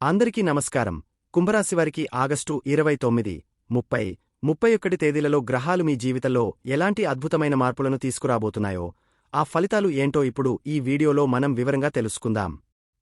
అందరికీ నమస్కారం. కుంభరాశివారికి ఆగస్టు ఇరవై తొమ్మిది ముప్పై ముప్పై ఒక్కటి తేదీలలో గ్రహాలు మీ జీవితంలో ఎలాంటి అద్భుతమైన మార్పులను తీసుకురాబోతున్నాయో ఆ ఫలితాలు ఏంటో ఇప్పుడు ఈ వీడియోలో మనం వివరంగా తెలుసుకుందాం.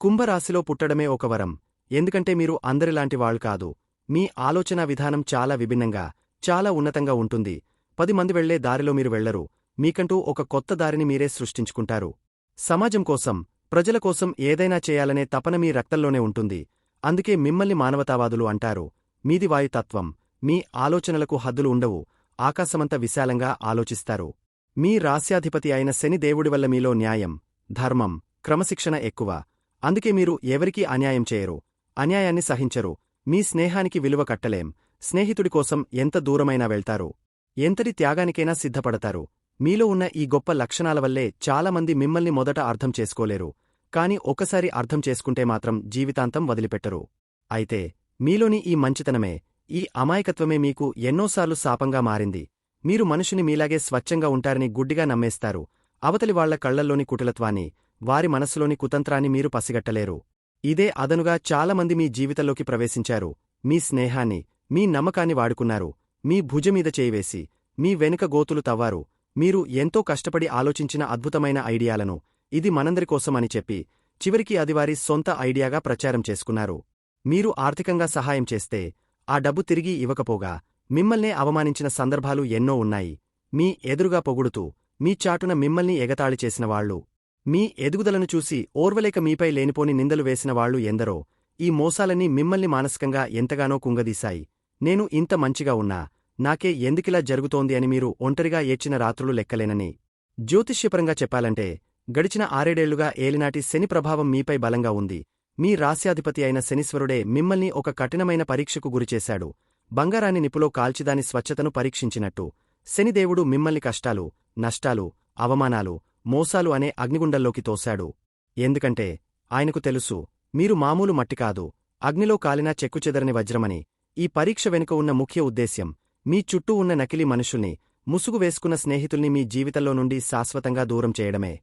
కుంభరాశిలో పుట్టడమే ఒక వరం. ఎందుకంటే మీరు అందరిలాంటి వాళ్ళు కాదు. మీ ఆలోచనా విధానం చాలా విభిన్నంగా చాలా ఉన్నతంగా ఉంటుంది. పది మంది వెళ్ళే దారిలో మీరు వెళ్ళరు. మీకంటూ ఒక కొత్త దారిని మీరే సృష్టించుకుంటారు. సమాజం కోసం ప్రజల కోసం ఏదైనా చేయాలనే తపన మీ రక్తంలోనే ఉంటుంది. అందుకే మిమ్మల్ని మానవతావాదులు అంటారు. మీది వాయుతత్వం మీ ఆలోచనలకు హద్దులు ఉండవు. ఆకాశమంత విశాలంగా ఆలోచిస్తారు. మీ రాస్యాధిపతి అయిన శని దేవుడి వల్ల మీలో న్యాయం ధర్మం క్రమశిక్షణ ఎక్కువ. అందుకే మీరు ఎవరికీ అన్యాయం చేయరు. అన్యాయాన్ని సహించరు. మీ స్నేహానికి విలువ కట్టలేం. స్నేహితుడి కోసం ఎంత దూరమైనా వెళ్తారు. ఎంతటి త్యాగానికైనా సిద్ధపడతారు. మీలో ఉన్న ఈ గొప్ప లక్షణాల వల్లే చాలామంది మిమ్మల్ని మొదట అర్థం చేసుకోలేరు. కాని ఒకసారి అర్థం చేసుకుంటే మాత్రం జీవితాంతం వదిలిపెట్టరు. అయితే మీలోని ఈ మంచితనమే ఈ అమాయకత్వమే మీకు ఎన్నోసార్లు శాపంగా మారింది. మీరు మనుషుని మీలాగే స్వచ్ఛంగా ఉంటారని గుడ్డిగా నమ్మేస్తారు. అవతలి వాళ్ళ కళ్ళల్లోని కుటిలత్వాన్ని వారి మనస్సులోని కుతంత్రాన్ని మీరు పసిగట్టలేరు. ఇదే అదనుగా చాలామంది మీ జీవితంలోకి ప్రవేశించారు. మీ స్నేహాన్ని మీ నమ్మకాన్ని వాడుకున్నారు. మీ భుజమీద చేయివేసి మీ వెనుక గోతులు తవ్వారు. మీరు ఎంతో కష్టపడి ఆలోచించిన అద్భుతమైన ఐడియాలను ఇది మనందరి కోసమని చెప్పి చివరికి అది వారి సొంత ఐడియాగా ప్రచారం చేసుకున్నారు. మీరు ఆర్థికంగా సహాయం చేస్తే ఆ డబ్బు తిరిగి ఇవ్వకపోగా మిమ్మల్నే అవమానించిన సందర్భాలు ఎన్నో ఉన్నాయి. మీ ఎదురుగా పొగుడుతూ మీ చాటున మిమ్మల్ని ఎగతాళి చేసినవాళ్ళు మీ ఎదుగుదలను చూసి ఓర్వలేక మీపై లేనిపోని నిందలు వేసినవాళ్ళు ఎందరో ఈ మోసాలన్నీ మిమ్మల్ని మానసికంగా ఎంతగానో కుంగదీశాయి. నేను ఇంత మంచిగా ఉన్నా నాకే ఎందుకిలా జరుగుతోంది అని మీరు ఒంటరిగా ఏడ్చిన రాత్రులు లెక్కలేనని. జ్యోతిష్యపరంగా చెప్పాలంటే గడిచిన ఆరేడేళ్ళుగా ఏలినాటి శని ప్రభావం మీపై బలంగా ఉంది. మీ రాస్యాధిపతి అయిన శనీశ్వరుడే మిమ్మల్ని ఒక కఠినమైన పరీక్షకు గురిచేశాడు. బంగారాన్ని నిపులో కాల్చిదాని స్వచ్ఛతను పరీక్షించినట్టు. శనిదేవుడు మిమ్మల్ని కష్టాలు నష్టాలు అవమానాలు మోసాలు అనే అగ్నిగుండంలోకి తోశాడు. ఎందుకంటే ఆయనకు తెలుసు మీరు మామూలు మట్టి కాదు అగ్నిలో కాలినా చెక్కుచెదరని వజ్రమని. ఈ పరీక్ష వెనుక ఉన్న ముఖ్య ఉద్దేశ్యం మీ చుట్టూ ఉన్న నకిలీ మనుషుల్ని ముసుగు వేసుకున్న స్నేహితుల్ని మీ జీవితంలో నుండి శాశ్వతంగా దూరం చేయడమే.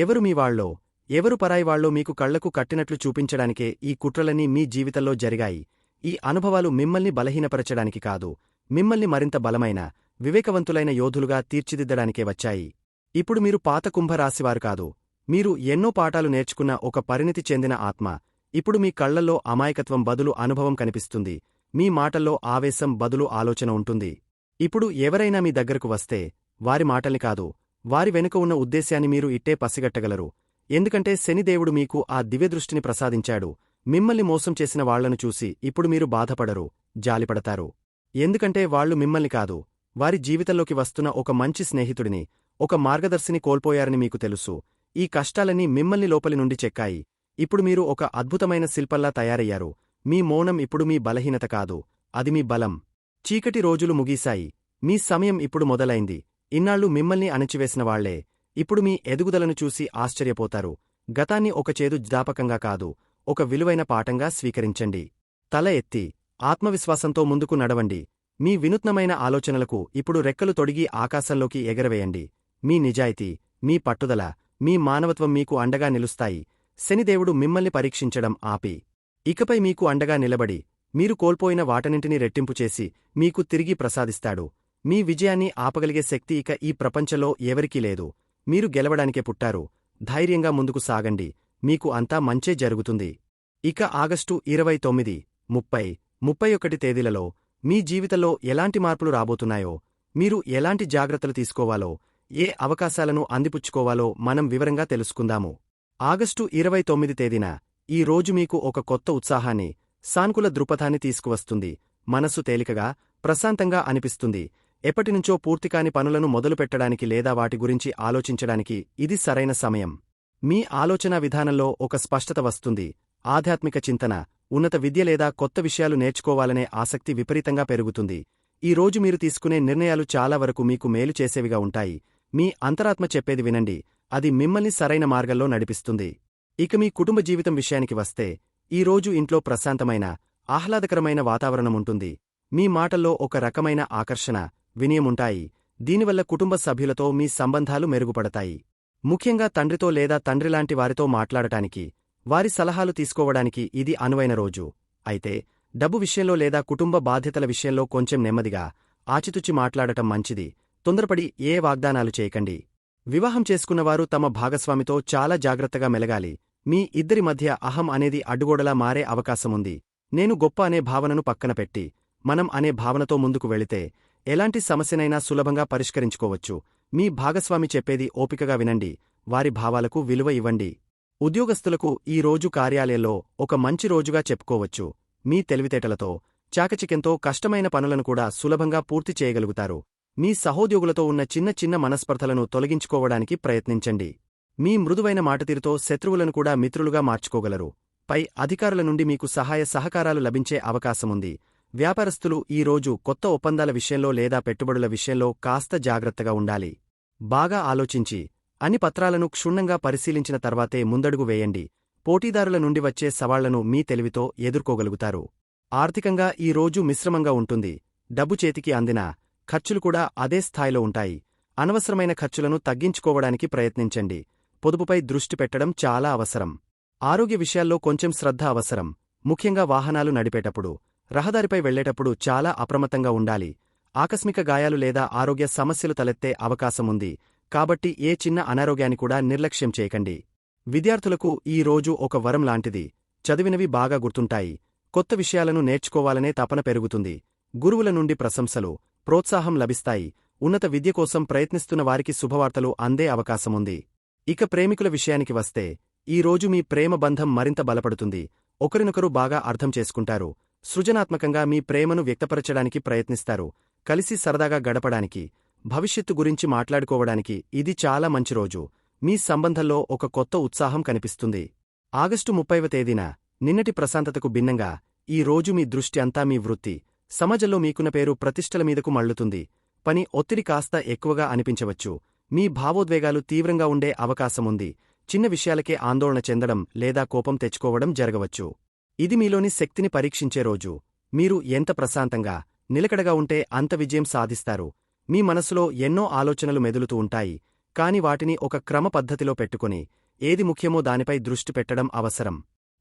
ఎవరు మీవాళ్ళో ఎవరు పరాయివాళ్ళో మీకు కళ్ళకు కట్టినట్లు చూపించడానికే ఈ కుట్రలన్నీ మీ జీవితంలో జరిగాయి. ఈ అనుభవాలు మిమ్మల్ని బలహీనపరచడానికి కాదు మిమ్మల్ని మరింత బలమైన వివేకవంతులైన యోధులుగా తీర్చిదిద్దడానికే వచ్చాయి. ఇప్పుడు మీరు పాత కుంభరాశివారు కాదు మీరు ఎన్నో పాఠాలు నేర్చుకున్న ఒక పరిణితి చెందిన ఆత్మ. ఇప్పుడు మీ కళ్ళల్లో అమాయకత్వం బదులు అనుభవం కనిపిస్తుంది మీ మాటల్లో ఆవేశం బదులు ఆలోచన ఉంటుంది. ఇప్పుడు ఎవరైనా మీ దగ్గరకు వస్తే వారి మాటల్ని కాదు వారి వెనుక ఉన్న ఉద్దేశ్యాన్ని మీరు ఇట్టే పసిగట్టగలరు. ఎందుకంటే శనిదేవుడు మీకు ఆ దివ్యదృష్టిని ప్రసాదించాడు. మిమ్మల్ని మోసం చేసిన వాళ్ళను చూసి ఇప్పుడు మీరు బాధపడరు జాలిపడతారు. ఎందుకంటే వాళ్ళు మిమ్మల్ని కాదు వారి జీవితంలోకి వస్తున్న ఒక మంచి స్నేహితుడిని ఒక మార్గదర్శిని కోల్పోయారని మీకు తెలుసు. ఈ కష్టాలన్నీ మిమ్మల్ని లోపలి నుండి చెక్కాయి. ఇప్పుడు మీరు ఒక అద్భుతమైన శిల్పల్లా తయారయ్యారు. మీ మౌనం ఇప్పుడు మీ బలహీనత కాదు అది మీ బలం. చీకటి రోజులు ముగీశాయి. మీ సమయం ఇప్పుడు మొదలైంది. ఇన్నాళ్ళు మిమ్మల్ని అణచివేసిన వాళ్ళే. ఇప్పుడు మీ ఎదుగుదలను చూసి ఆశ్చర్యపోతారు. గతాన్ని ఒక చేదు జ్ఞాపకంగా కాదు ఒక విలువైన పాఠంగా స్వీకరించండి. తల ఎత్తి ఆత్మవిశ్వాసంతో ముందుకు నడవండి. మీ వినూత్నమైన ఆలోచనలకు ఇప్పుడు రెక్కలు తొడిగి ఆకాశంలోకి ఎగరవేయండి. మీ నిజాయితీ మీ పట్టుదల మీ మానవత్వం మీకు అండగా నిలుస్తాయి. శనిదేవుడు మిమ్మల్ని పరీక్షించడం ఆపి ఇకపై మీకు అండగా నిలబడి మీరు కోల్పోయిన వాటనింటిని రెట్టింపు చేసి మీకు తిరిగి ప్రసాదిస్తాడు. మీ విజయాన్ని ఆపగలిగే శక్తి ఇక ఈ ప్రపంచంలో ఎవరికీ లేదు. మీరు గెలవడానికే పుట్టారు. ధైర్యంగా ముందుకు సాగండి. మీకు అంతా మంచే జరుగుతుంది. ఇక ఆగస్టు ఇరవై తొమ్మిది ముప్పై ముప్పై ఒకటి తేదీలలో మీ జీవితంలో ఎలాంటి మార్పులు రాబోతున్నాయో మీరు ఎలాంటి జాగ్రత్తలు తీసుకోవాలో ఏ అవకాశాలను అందిపుచ్చుకోవాలో మనం వివరంగా తెలుసుకుందాము. ఆగస్టు ఇరవై తొమ్మిది తేదీన ఈ రోజు మీకు ఒక కొత్త ఉత్సాహాన్ని సానుకూల దృపథాన్ని తీసుకువస్తుంది. మనస్సు తేలికగా ప్రశాంతంగా అనిపిస్తుంది. ఎప్పటినుంచో పూర్తికాని పనులను మొదలుపెట్టడానికి లేదా వాటి గురించి ఆలోచించడానికి ఇది సరైన సమయం. మీ ఆలోచనా విధానంలో ఒక స్పష్టత వస్తుంది. ఆధ్యాత్మిక చింతన ఉన్నత విద్య లేదా కొత్త విషయాలు నేర్చుకోవాలనే ఆసక్తి విపరీతంగా పెరుగుతుంది. ఈ రోజు మీరు తీసుకునే నిర్ణయాలు చాలా వరకు మీకు మేలు చేసేవిగా ఉంటాయి. మీ అంతరాత్మ చెప్పేది వినండి. అది మిమ్మల్ని సరైన మార్గంలో నడిపిస్తుంది. ఇక మీ కుటుంబ జీవితం విషయానికి వస్తే ఈ రోజు ఇంట్లో ప్రశాంతమైన ఆహ్లాదకరమైన వాతావరణముంటుంది మీ మాటల్లో ఒక రకమైన ఆకర్షణ వినయముంటాయి. దీనివల్ల కుటుంబ సభ్యులతో మీ సంబంధాలు మెరుగుపడతాయి. ముఖ్యంగా తండ్రితో లేదా తండ్రిలాంటి వారితో మాట్లాడటానికి వారి సలహాలు తీసుకోవడానికి ఇది అనువైన రోజు. అయితే డబ్బు విషయంలో లేదా కుటుంబ బాధ్యతల విషయంలో కొంచెం నెమ్మదిగా ఆచితుచి మాట్లాడటం మంచిది. తొందరపడి ఏ వాగ్దానాలు చేయకండి. వివాహం చేసుకున్నవారు తమ భాగస్వామితో చాలా జాగ్రత్తగా మెలగాలి. మీ ఇద్దరి మధ్య అహం అనేది అడ్డుగోడలా మారే అవకాశముంది. నేను గొప్ప అనే భావనను పక్కన పెట్టి మనం అనే భావనతో ముందుకు వెళితే ఎలాంటి సమస్యనైనా సులభంగా పరిష్కరించుకోవచ్చు. మీ భాగస్వామి చెప్పేది ఓపికగా వినండి. వారి భావాలకు విలువ ఇవ్వండి. ఉద్యోగస్తులకు ఈ రోజు కార్యాలయంలో ఒక మంచి రోజుగా చెప్పుకోవచ్చు. మీ తెలివితేటలతో చాకచిక్యంతో కష్టమైన పనులను కూడా సులభంగా పూర్తి చేయగలుగుతారు. మీ సహోద్యోగులతో ఉన్న చిన్న చిన్న మనస్పర్ధలను తొలగించుకోవడానికి ప్రయత్నించండి. మీ మృదువైన మాటతీరుతో శత్రువులను కూడా మిత్రులుగా మార్చుకోగలరు. పై అధికారుల నుండి మీకు సహాయ సహకారాలు లభించే అవకాశముంది. వ్యాపారస్తులు ఈరోజు కొత్త ఒప్పందాల విషయంలో లేదా పెట్టుబడుల విషయంలో కాస్త జాగ్రత్తగా ఉండాలి. బాగా ఆలోచించి అన్ని పత్రాలను క్షుణ్ణంగా పరిశీలించిన తర్వాతే ముందడుగు వేయండి. పోటీదారుల నుండి వచ్చే సవాళ్ళను మీ తెలివితో ఎదుర్కోగలుగుతారు. ఆర్థికంగా ఈ రోజు మిశ్రమంగా ఉంటుంది. డబ్బు చేతికి అందినా ఖర్చులు కూడా అదే స్థాయిలో ఉంటాయి. అనవసరమైన ఖర్చులను తగ్గించుకోవడానికి ప్రయత్నించండి. పొదుపుపై దృష్టి పెట్టడం చాలా అవసరం. ఆరోగ్య విషయాల్లో కొంచెం శ్రద్ధ అవసరం. ముఖ్యంగా వాహనాలు నడిపేటప్పుడు. రహదారిపై వెళ్ళేటప్పుడు చాలా అప్రమత్తంగా ఉండాలి. ఆకస్మిక గాయాలు లేదా ఆరోగ్య సమస్యలు తలెత్తే అవకాశముంది. కాబట్టి ఏ చిన్న అనారోగ్యాన్ని కూడా నిర్లక్ష్యం చేయకండి. విద్యార్థులకు ఈ రోజు ఒక వరం లాంటిది. చదివినవి బాగా గుర్తుంటాయి. కొత్త విషయాలను నేర్చుకోవాలనే తపన పెరుగుతుంది. గురువుల నుండి ప్రశంసలు ప్రోత్సాహం లభిస్తాయి. ఉన్నత విద్య కోసం ప్రయత్నిస్తున్న వారికి శుభవార్తలు అందే అవకాశముంది. ఇక ప్రేమికుల విషయానికి వస్తే ఈ రోజు మీ ప్రేమ బంధం మరింత బలపడుతుంది. ఒకరినొకరు బాగా అర్థం చేసుకుంటారు. సృజనాత్మకంగా మీ ప్రేమను వ్యక్తపరచడానికి ప్రయత్నిస్తారు. కలిసి సరదాగా గడపడానికి భవిష్యత్తు గురించి మాట్లాడుకోవడానికి ఇది చాలా మంచి రోజు. మీ సంబంధంలో ఒక కొత్త ఉత్సాహం కనిపిస్తుంది. ఆగస్టు ముప్పైవ తేదీన నిన్నటి ప్రశాంతతకు భిన్నంగా ఈ రోజు మీ దృష్టి అంతా మీ వృత్తి. సమాజంలో మీకున్న పేరు ప్రతిష్టల మీదకు మళ్ళుతుంది పని ఒత్తిడి కాస్త ఎక్కువగా అనిపించవచ్చు. మీ భావోద్వేగాలు తీవ్రంగా ఉండే అవకాశముంది. చిన్న విషయాలకే ఆందోళన చెందడం లేదా కోపం తెచ్చుకోవడం జరగవచ్చు. ఇది మీలోని శక్తిని పరీక్షించే రోజు. మీరు ఎంత ప్రశాంతంగా నిలకడగా ఉంటే అంత విజయం సాధిస్తారు. మీ మనసులో ఎన్నో ఆలోచనలు మెదులుతూ ఉంటాయి. కాని వాటిని ఒక క్రమ పద్ధతిలో పెట్టుకుని ఏది ముఖ్యమో దానిపై దృష్టి పెట్టడం అవసరం.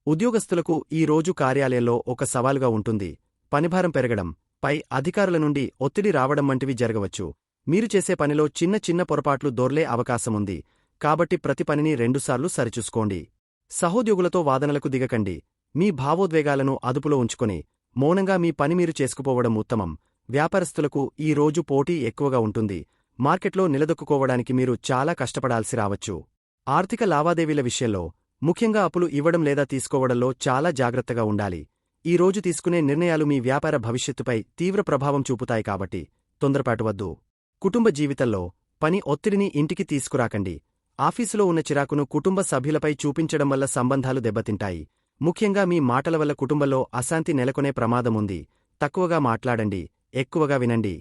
ఉద్యోగస్తులకు ఈ రోజు కార్యాలయంలో ఒక సవాలుగా ఉంటుంది. పనిభారం పెరగడం పై అధికారుల నుండి ఒత్తిడి రావడం వంటివి జరగవచ్చు. మీరు చేసే పనిలో చిన్న చిన్న పొరపాట్లు దొర్లే అవకాశముంది కాబట్టి ప్రతి పనిని రెండుసార్లు సరిచూసుకోండి. సహోద్యోగులతో వాదనలకు దిగకండి. మీ భావోద్వేగాలను అదుపులో ఉంచుకొని మౌనంగా మీ పని మీరు చేసుకుపోవడం ఉత్తమం. వ్యాపారస్తులకు ఈ రోజు పోటీ ఎక్కువగా ఉంటుంది. మార్కెట్లో నిలదొక్కుకోవడానికి మీరు చాలా కష్టపడాల్సి రావచ్చు. ఆర్థిక లావాదేవీల విషయంలో ముఖ్యంగా అప్పులు ఇవ్వడం లేదా తీసుకోవడంలో చాలా జాగ్రత్తగా ఉండాలి. ఈ రోజు తీసుకునే నిర్ణయాలు మీ వ్యాపార భవిష్యత్తుపై తీవ్ర ప్రభావం చూపుతాయి కాబట్టి తొందరపాటువద్దు కుటుంబ జీవితంలో పని ఒత్తిడిని ఇంటికి తీసుకురాకండి. ఆఫీసులో ఉన్న చిరాకును కుటుంబ సభ్యులపై చూపించడం వల్ల సంబంధాలు దెబ్బతింటాయి. ముఖ్యంగా మీ మాటల వల్ల కుటుంబంలో అశాంతి నెలకొనే ప్రమాదముంది. తక్కువగా మాట్లాడండి ఎక్కువగా వినండి.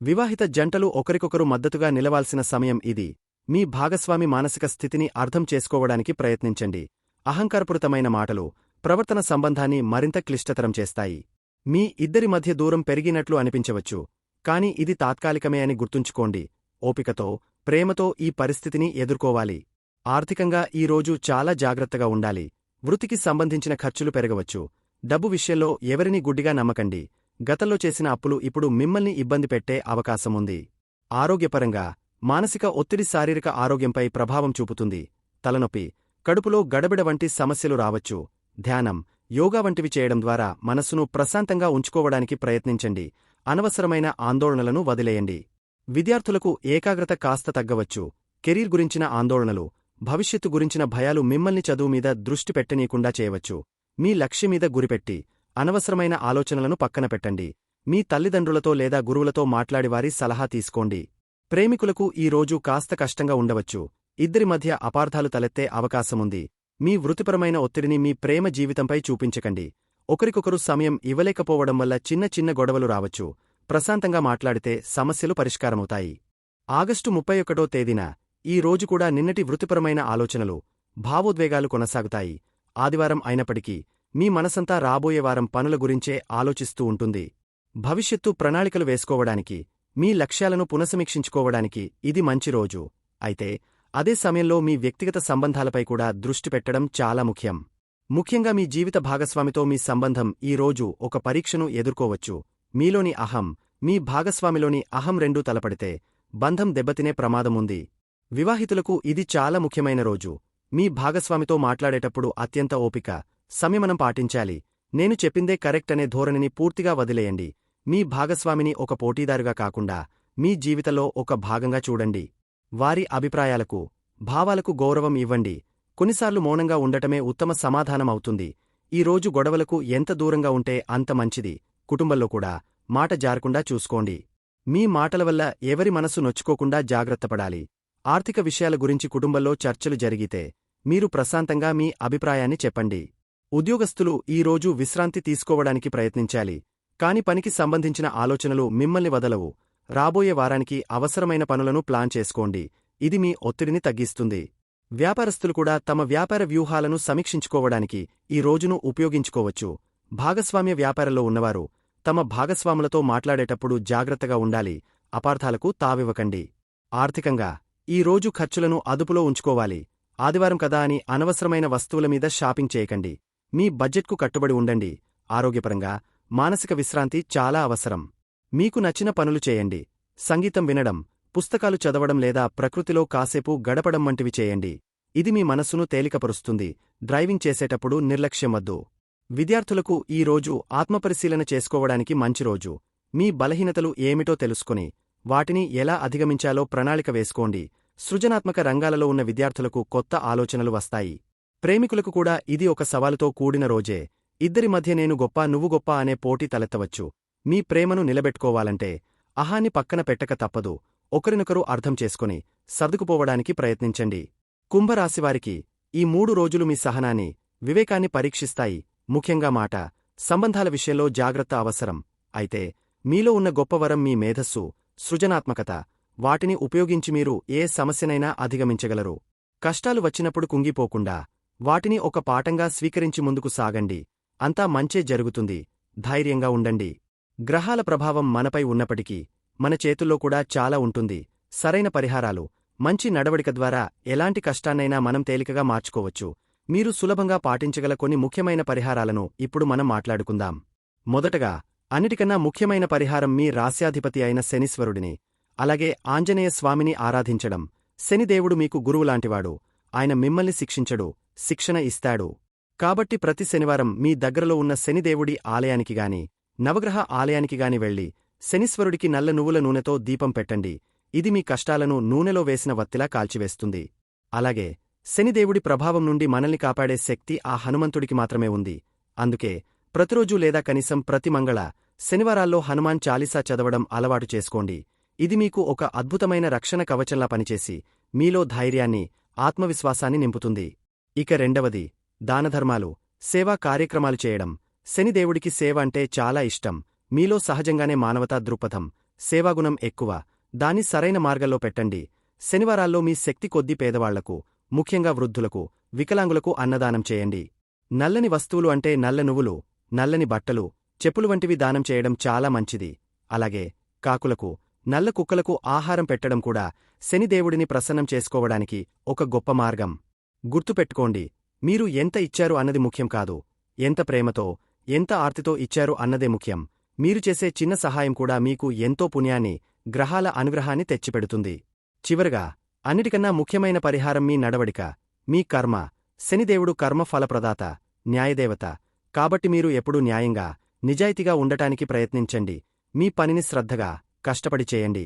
వివాహిత జంటలు ఒకరికొకరు మద్దతుగా నిలవాల్సిన సమయం ఇది. మీ భాగస్వామి మానసిక స్థితిని అర్థం చేసుకోవడానికి ప్రయత్నించండి. అహంకారపూరితమైన మాటలు ప్రవర్తన సంబంధాన్ని మరింత క్లిష్టతరం చేస్తాయి. మీ ఇద్దరి మధ్య దూరం పెరిగినట్లు అనిపించవచ్చు కాని ఇది తాత్కాలికమే అని గుర్తుంచుకోండి. ఓపికతో ప్రేమతో ఈ పరిస్థితిని ఎదుర్కోవాలి. ఆర్థికంగా ఈ రోజు చాలా జాగ్రత్తగా ఉండాలి. వృత్తికి సంబంధించిన ఖర్చులు పెరగవచ్చు. డబ్బు విషయంలో ఎవరిని గుడ్డిగా నమ్మకండి. గతంలో చేసిన అప్పులు ఇప్పుడు మిమ్మల్ని ఇబ్బంది పెట్టే అవకాశముంది. ఆరోగ్యపరంగా మానసిక ఒత్తిడి శారీరక ఆరోగ్యంపై ప్రభావం చూపుతుంది. తలనొప్పి కడుపులో గడబిడ వంటి సమస్యలు రావచ్చు. ధ్యానం యోగా వంటివి చేయడం ద్వారా మనస్సును ప్రశాంతంగా ఉంచుకోవడానికి ప్రయత్నించండి. అనవసరమైన ఆందోళనలను వదిలేయండి. విద్యార్థులకు ఏకాగ్రత కాస్త తగ్గవచ్చు. కెరీర్ గురించిన ఆందోళనలు భవిష్యత్తు గురించిన భయాలు మిమ్మల్ని చదువు మీద దృష్టి పెట్టనీయకుండా చేయవచ్చు. మీ లక్ష్యమీద గురిపెట్టి అనవసరమైన ఆలోచనలను పక్కన పెట్టండి. మీ తల్లిదండ్రులతో లేదా గురువులతో మాట్లాడివారి సలహా తీసుకోండి. ప్రేమికులకు ఈ రోజు కాస్త కష్టంగా ఉండవచ్చు. ఇద్దరి మధ్య అపార్థాలు తలెత్తే అవకాశముంది. మీ వృత్తిపరమైన ఒత్తిడిని మీ ప్రేమ జీవితంపై చూపించకండి. ఒకరికొకరు సమయం ఇవ్వలేకపోవడం వల్ల చిన్న చిన్న గొడవలు రావచ్చు. ప్రశాంతంగా మాట్లాడితే సమస్యలు పరిష్కారమవుతాయి. ఆగస్టు ముప్పై ఒకటో తేదీన ఈ రోజు కూడా నిన్నటి వృత్తిపరమైన ఆలోచనలు భావోద్వేగాలు కొనసాగుతాయి. ఆదివారం అయినప్పటికీ మీ మనసంతా రాబోయే వారం పనుల గురించే ఆలోచిస్తూ ఉంటుంది. భవిష్యత్తు ప్రణాళికలు వేసుకోవడానికి మీ లక్ష్యాలను పునసమీక్షించుకోవడానికి ఇది మంచి రోజు. అయితే అదే సమయంలో మీ వ్యక్తిగత సంబంధాలపై కూడా దృష్టి పెట్టడం చాలా ముఖ్యం. ముఖ్యంగా మీ జీవిత భాగస్వామితో మీ సంబంధం ఈ రోజు ఒక పరీక్షను ఎదుర్కోవచ్చు. మీలోని అహం మీ భాగస్వామిలోని అహం రెండూ తలపడితే బంధం దెబ్బతినే ప్రమాదముంది. వివాహితులకు ఇది చాలా ముఖ్యమైన రోజు. మీ భాగస్వామితో మాట్లాడేటప్పుడు అత్యంత ఓపిక సంయమనం పాటించాలి. నేను చెప్పిందే కరెక్ట్ అనే ధోరణిని పూర్తిగా వదిలేయండి. మీ భాగస్వామిని ఒక పోటీదారుగా కాకుండా మీ జీవితంలో ఒక భాగంగా చూడండి. వారి అభిప్రాయాలకు భావాలకు గౌరవం ఇవ్వండి. కొన్నిసార్లు మౌనంగా ఉండటమే ఉత్తమ సమాధానం అవుతుంది. ఈ రోజు గొడవలకు ఎంత దూరంగా ఉంటే అంత మంచిది. కుటుంబంలో కూడా మాట జారకుండా చూసుకోండి. మీ మాటల వల్ల ఎవరి మనసు నొచ్చుకోకుండా జాగ్రత్తపడాలి ఆర్థిక విషయాల గురించి కుటుంబంలో చర్చలు జరిగితే మీరు ప్రశాంతంగా మీ అభిప్రాయాన్ని చెప్పండి. ఉద్యోగస్తులు ఈరోజు విశ్రాంతి తీసుకోవడానికి ప్రయత్నించాలి కాని పనికి సంబంధించిన ఆలోచనలు మిమ్మల్ని వదలవు. రాబోయే వారానికి అవసరమైన పనులను ప్లాన్ చేసుకోండి ఇది మీ ఒత్తిడిని తగ్గిస్తుంది. వ్యాపారస్తులు కూడా తమ వ్యాపార వ్యూహాలను సమీక్షించుకోవడానికి ఈ రోజును ఉపయోగించుకోవచ్చు. భాగస్వామ్య వ్యాపారంలో ఉన్నవారు తమ భాగస్వాములతో మాట్లాడేటప్పుడు జాగ్రత్తగా ఉండాలి అపార్థాలకు తావివ్వకండి. ఆర్థికంగా ఈ రోజు ఖర్చులను అదుపులో ఉంచుకోవాలి. ఆదివారం కదా అని అనవసరమైన వస్తువుల మీద షాపింగ్ చేయకండి. మీ బడ్జెట్కు కట్టుబడి ఉండండి. ఆరోగ్యపరంగా మానసిక విశ్రాంతి చాలా అవసరం. మీకు నచ్చిన పనులు చేయండి. సంగీతం వినడం పుస్తకాలు చదవడం లేదా ప్రకృతిలో కాసేపు గడపడం వంటివి చేయండి. ఇది మీ మనస్సును తేలికపరుస్తుంది. డ్రైవింగ్ చేసేటప్పుడు నిర్లక్ష్యం వద్దు విద్యార్థులకు ఈ రోజు ఆత్మపరిశీలన చేసుకోవడానికి మంచి రోజు. మీ బలహీనతలు ఏమిటో తెలుసుకుని వాటిని ఎలా అధిగమించాలో ప్రణాళిక వేసుకోండి. సృజనాత్మక రంగాలలో ఉన్న విద్యార్థులకు కొత్త ఆలోచనలు వస్తాయి. ప్రేమికులకు కూడా ఇది ఒక సవాలుతో కూడిన రోజే. ఇద్దరి మధ్య నేను గొప్ప నువ్వు గొప్ప అనే పోటీ తలెత్తవచ్చు. మీ ప్రేమను నిలబెట్టుకోవాలంటే అహాన్ని పక్కన పెట్టక తప్పదు. ఒకరినొకరు అర్థం చేసుకుని సర్దుకుపోవడానికి ప్రయత్నించండి. కుంభరాశివారికి ఈ మూడు రోజులు మీ సహనాన్ని వివేకాన్ని పరీక్షిస్తాయి. ముఖ్యంగా మాట సంబంధాల విషయంలో జాగ్రత్త అవసరం. అయితే మీలో ఉన్న గొప్పవరం మీ మేధస్సు. సృజనాత్మకత. వాటిని ఉపయోగించి మీరు ఏ సమస్యనైనా అధిగమించగలరు. కష్టాలు వచ్చినప్పుడు కుంగిపోకుండా వాటిని ఒక పాఠంగా స్వీకరించి ముందుకు సాగండి. అంతా మంచే జరుగుతుంది. ధైర్యంగా ఉండండి. గ్రహాల ప్రభావం మనపై ఉన్నప్పటికీ మన చేతుల్లో కూడా చాలా ఉంటుంది. సరైన పరిహారాలు మంచి నడవడిక ద్వారా ఎలాంటి కష్టాన్నైనా మనం తేలికగా మార్చుకోవచ్చు. మీరు సులభంగా పాటించగల కొన్ని ముఖ్యమైన పరిహారాలను ఇప్పుడు మనం మాట్లాడుకుందాం. మొదటగా అన్నిటికన్నా ముఖ్యమైన పరిహారం మీ రాస్యాధిపతి అయిన శనీశ్వరుడిని అలాగే ఆంజనేయ స్వామిని ఆరాధించడం. శనిదేవుడు మీకు గురువులాంటివాడు. ఆయన మిమ్మల్ని శిక్షించడు శిక్షణ ఇస్తాడు. కాబట్టి ప్రతి శనివారం మీ దగ్గరలో ఉన్న శనిదేవుడి ఆలయానికి గాని నవగ్రహ ఆలయానికి గాని వెళ్ళి శనీశ్వరుడికి నల్ల నువ్వుల నూనెతో దీపం పెట్టండి. ఇది మీ కష్టాలను నూనెలో వేసిన వత్తిలా కాల్చివేస్తుంది. అలాగే శనిదేవుడి ప్రభావం నుండి మనల్ని కాపాడే శక్తి ఆ హనుమంతుడికి మాత్రమే ఉంది. అందుకే ప్రతిరోజూ లేదా కనీసం ప్రతి మంగళ శనివారాల్లో హనుమాన్ చాలీసా చదవడం అలవాటు చేసుకోండి. ఇది మీకు ఒక అద్భుతమైన రక్షణ కవచంలా పనిచేసి మీలో ధైర్యాన్ని ఆత్మవిశ్వాసాన్ని నింపుతుంది. ఇక రెండవది దానధర్మాలు. సేవా కార్యక్రమాలు చేయడం. శనిదేవుడికి సేవ అంటే చాలా ఇష్టం. మీలో సహజంగానే మానవతా దృక్పథం సేవాగుణం ఎక్కువ. దాన్ని సరైన మార్గంలో పెట్టండి. శనివారాల్లో మీ శక్తి కొద్దీ పేదవాళ్ళకు ముఖ్యంగా వృద్ధులకు వికలాంగులకు అన్నదానం చేయండి. నల్లని వస్తువులు అంటే నల్ల నువ్వులు నల్లని బట్టలు చెప్పులు వంటివి దానం చేయడం చాలా మంచిది. అలాగే కాకులకు నల్ల కుక్కలకు ఆహారం పెట్టడం కూడా శనిదేవుడిని ప్రసన్నం చేసుకోవడానికి ఒక గొప్ప మార్గం. గుర్తుపెట్టుకోండి మీరు ఎంత ఇచ్చారు అన్నది ముఖ్యం కాదు. ఎంత ప్రేమతో ఎంత ఆర్తితో ఇచ్చారు అన్నదే ముఖ్యం. మీరు చేసే చిన్న సహాయం కూడా మీకు ఎంతో పుణ్యాన్ని గ్రహాల అనుగ్రహాన్ని తెచ్చిపెడుతుంది. చివరగా అన్నిటికన్నా ముఖ్యమైన పరిహారం మీ నడవడిక మీ కర్మ. శనిదేవుడు కర్మ ఫలప్రదాత న్యాయదేవత. కాబట్టి మీరు ఎప్పుడూ న్యాయంగా నిజాయితీగా ఉండటానికి ప్రయత్నించండి. మీ పనిని శ్రద్ధగా కష్టపడి చేయండి.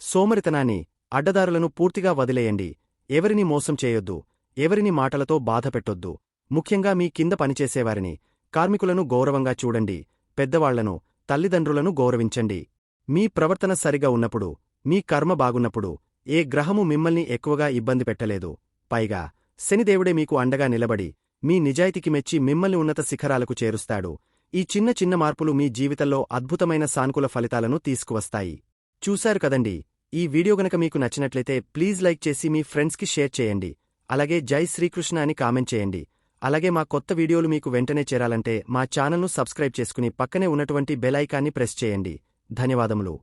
సోమరితనాన్ని అడ్డదారులను పూర్తిగా వదిలేయండి. ఎవరిని మోసం చేయొద్దు. ఎవరిని మాటలతో బాధపెట్టొద్దు ముఖ్యంగా మీ కింద పనిచేసేవారిని కార్మికులను గౌరవంగా చూడండి. పెద్దవాళ్ళను తల్లిదండ్రులను గౌరవించండి. మీ ప్రవర్తన సరిగా ఉన్నప్పుడు మీ కర్మ బాగున్నప్పుడు ఏ గ్రహము మిమ్మల్ని ఎక్కువగా ఇబ్బంది పెట్టలేదు. పైగా శనిదేవుడే మీకు అండగా నిలబడి మీ నిజాయితీకి మెచ్చి మిమ్మల్ని ఉన్నత శిఖరాలకు చేరుస్తాడు. ఈ చిన్న చిన్న మార్పులు మీ జీవితంలో అద్భుతమైన సానుకూల ఫలితాలను తీసుకువస్తాయి. చూశారు కదండి? ఈ వీడియో గనక మీకు నచ్చినట్లయితే ప్లీజ్ లైక్ చేసి మీ ఫ్రెండ్స్కి షేర్ చేయండి. అలాగే జై శ్రీకృష్ణ అని కామెంట్ చేయండి. అలాగే మా కొత్త వీడియోలు మీకు వెంటనే చేరాలంటే మా ఛానల్ను సబ్స్క్రైబ్ చేసుకుని పక్కనే ఉన్నటువంటి బెల్ ఐకాన్ని ప్రెస్ చేయండి. ధన్యవాదములు.